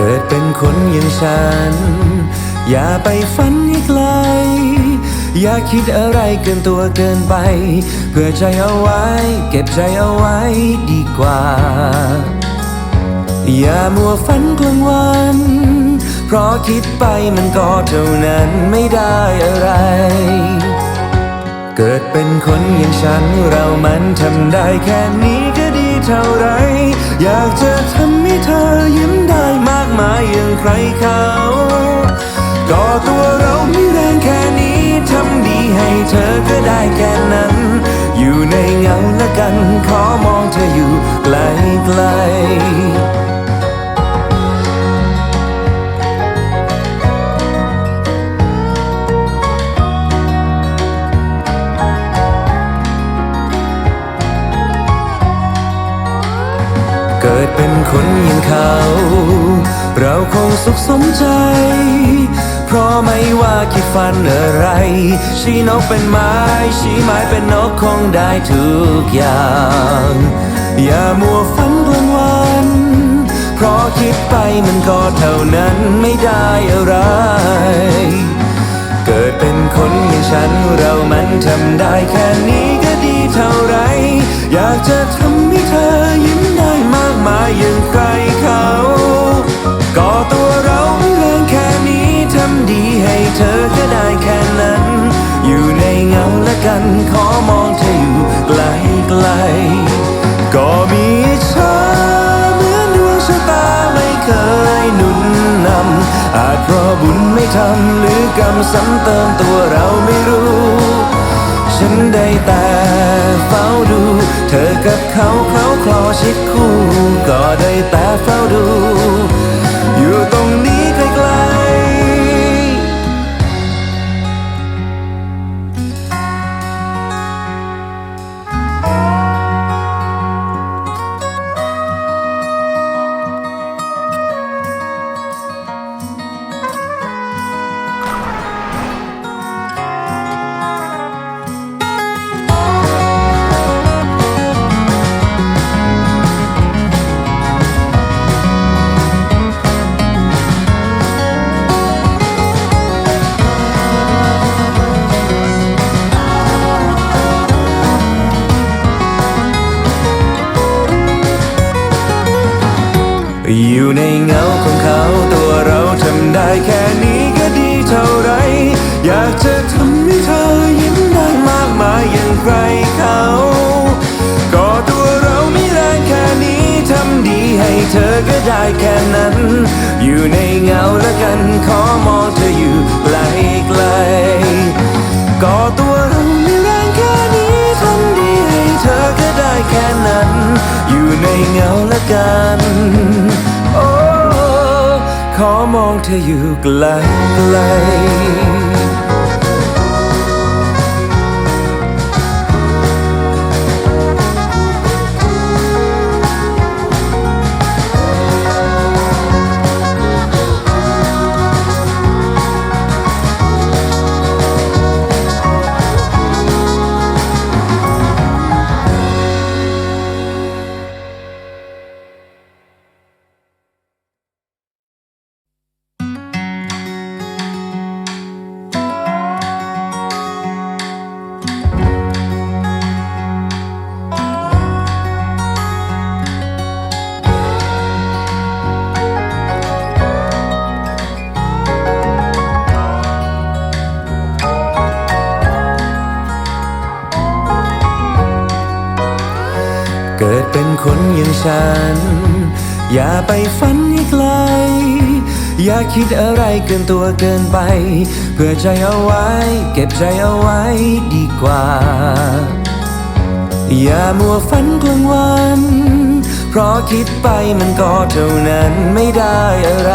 เกิดเป็นคนอย่างฉัน อย่าไปฝันให้ไกล อย่าคิดอะไรเกินตัวเกินไป เพื่อใจเอาไว้ เก็บใจเอาไว้ดีกว่า อย่ามัวฝันกลางวัน เพราะคิดไปมันก็เท่านั้นไม่ได้อะไรเกิดเป็นคนอย่างฉันเรามันทำได้แค่นี้ เท่าไร อยากจะทำให้เธอยิ้มได้มากมายอย่างใครเขาก็ตัวเรามีแรงแค่นี้ทำดีให้เธอก็ได้แค่นั้น อยู่ในเงาละกัน ขอมองเธออยู่ไกลไกลๆ คนอย่างเขา เราคงสุขสมใจ เพราะไม่ว่าคิดฝันอะไร ชี้นกเป็นไม้ ชี้ไม้เป็นนกคงได้ทุกอย่าง อย่ามัวฝันกลางวัน เพราะคิดไปมันก็เท่านั้นไม่ได้อะไร เกิดเป็นคนอย่างฉันเรามันทำได้แค่นี้ก็ดีเท่าไร อยากจะทำให้เธอ นขอมองเธออยู่ไกลไกลก็มีเธอเหมือนดวงชะตาไม่เคยหนุนนำอาจเพราะบุญไม่ทำหรือกรรมซ้ำเติมตัวเราไม่รู้ ฉันได้แต่เฝ้าดู เธอกับเขาเขาคลอชิดคู่ ก็ได้แต่เฝ้าดู อยู่ในเงาของเขาตัวเราทำได้แค่นี้ก็ดีเท่าไร อยากจะทำให้เธอยิ้มได้มากมายอย่างใครเขาก็ตัวเราไม่แรงแค่นี้ทำดีให้เธอก็ได้แค่นั้น อยู่ในเงาละกันขอมองเธออยู่ไกลไกลก็ตัวเราไม่แรงแค่นี้ทำดีให้เธอก็ได้แค่นั้น อยู่ในเงาละกัน ขอมองเธออยู่ไกลไกล เป็นคนอย่างฉัน อย่าไปฝันให้ไกล อย่าคิดอะไรเกินตัวเกินไป เพื่อใจเอาไว้ เก็บใจเอาไว้ดีกว่า อย่ามัวฝันกลางวัน เพราะคิดไปมันก็เท่านั้นไม่ได้อะไร